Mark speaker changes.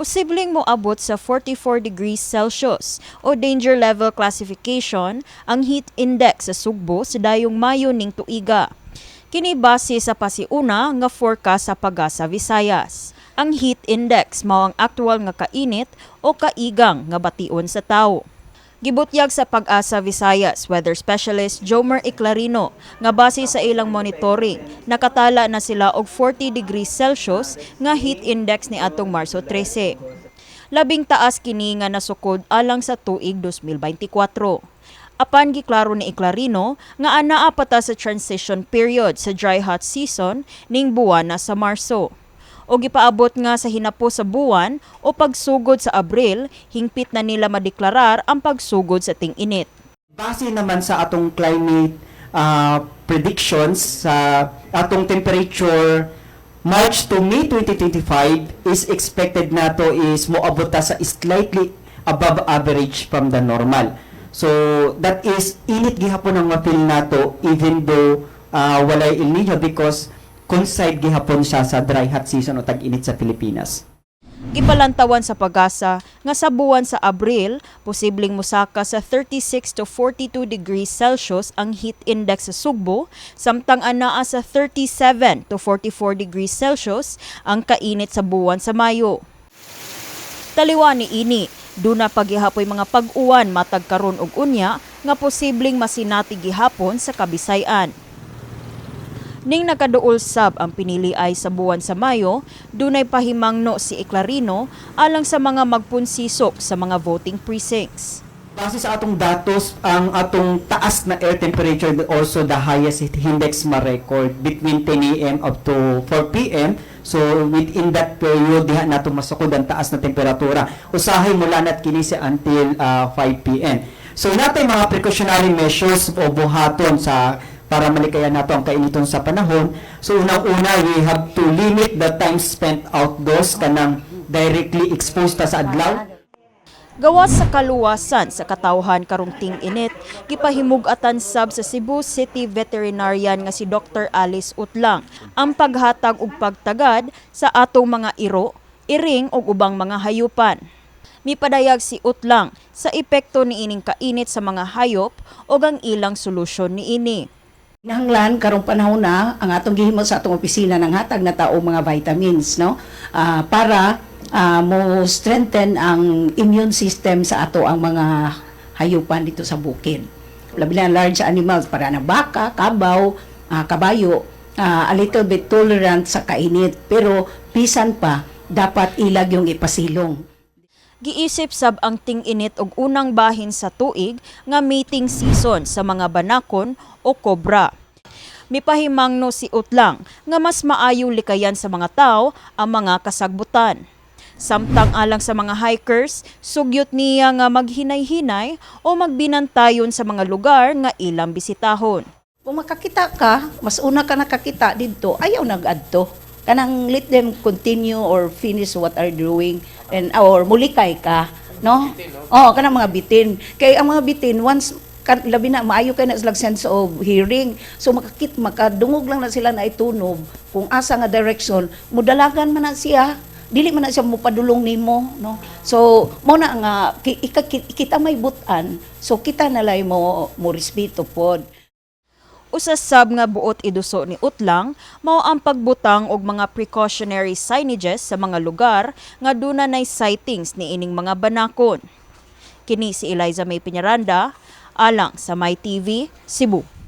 Speaker 1: posibleng moabot sa 44 degrees Celsius o danger level classification ang heat index sa Sugbo sa dayong Mayo ning tuiga. Kini base sa pasiuna nga forecast sa Pagasa Visayas. Ang heat index mao ang aktual nga kainit o kaigang nga bation sa tawo. Gibutyag sa Pag-asa Visayas Weather Specialist Jomer Iclarino nga base sa ilang monitoring nakatala na sila og 40 degrees Celsius nga heat index ni atong Marso 13. Labing taas kini nga nasukod alang sa tuig 2024. Apan giklaro ni Iclarino nga anaa pa ta sa transition period sa dry hot season ning buwan sa Marso o gipaabot nga sa hinapo sa buwan o pagsugod sa Abril, hingpit na nila madeklarar ang pagsugod sa ting-init.
Speaker 2: Base naman sa atong climate uh, predictions sa atong temperature March to May 2025 is expected na to is moabot sa slightly above average from the normal. So that is init gihapon ang mapil nato even though uh, walay El Nino because coincide gihapon siya sa dry hot season o tag-init sa Pilipinas.
Speaker 1: Gipalantawan sa pag-asa nga sa buwan sa Abril, posibleng musaka sa 36 to 42 degrees Celsius ang heat index sa Sugbo, samtang anaa sa 37 to 44 degrees Celsius ang kainit sa buwan sa Mayo. Taliwa ni ini, duna paghihapoy mga pag-uwan matag karon og unya nga posibleng masinati gihapon sa Kabisayan. Ning nakaduol sab ang pinili ay sa buwan sa Mayo, dunay pahimangno si Eclarino alang sa mga magpunsisok sa mga voting precincts.
Speaker 2: Base sa atong datos, ang atong taas na air temperature also the highest index ma-record between 10 a.m. up to 4 p.m. So within that period, diha nato masukod ang taas na temperatura. Usahay mula nat kini until uh, 5 p.m. So natay mga precautionary measures o buhaton sa para malikayan nato ang kainiton sa panahon. So unang-una, we have to limit the time spent outdoors kanang directly exposed ta sa adlaw.
Speaker 1: Gawas sa kaluwasan sa katawhan karong ting-init, gipahimug-atan sab sa Cebu City Veterinarian nga si Dr. Alice Utlang ang paghatag og pagtagad sa atong mga iro, iring ug ubang mga hayupan. Mipadayag si Utlang sa epekto ni ining kainit sa mga hayop ug ang ilang solusyon ni ini.
Speaker 3: Nahanglan karong panahon na ang atong gihimo sa atong opisina ng hatag na tao mga vitamins no Ah, para ah, mo strengthen ang immune system sa ato ang mga hayupan dito sa bukid. Labi na large animals para na baka, kabaw, ah, kabayo, ah, a little bit tolerant sa kainit pero pisan pa dapat ilag yung ipasilong.
Speaker 1: Giisip sab ang ting-init og unang bahin sa tuig nga mating season sa mga banakon o kobra. Mipahimangno si Utlang nga mas maayo likayan sa mga tao ang mga kasagbutan. Samtang alang sa mga hikers, sugyot niya nga maghinay-hinay o magbinantayon sa mga lugar nga ilang bisitahon.
Speaker 3: Kung makakita ka, mas una ka nakakita dito, ayaw nag-adto. Kanang let them continue or finish what are doing and or mulikay ka, no? Oh, kanang mga bitin. Kay ang mga bitin once kan, labi na maayo kay na sila sense of hearing. So makakit makadungog lang na sila na itunog kung asa nga direction, mudalagan man na siya dili man na siya mupadulong nimo no so mo na nga kita may butan so kita nalay mo mo respeto pod
Speaker 1: Usasab nga buot iduso ni Utlang mao ang pagbutang og mga precautionary signages sa mga lugar nga duna nay sightings ni ining mga banakon. Kini si Eliza May Piñaranda alang sa My TV Cebu.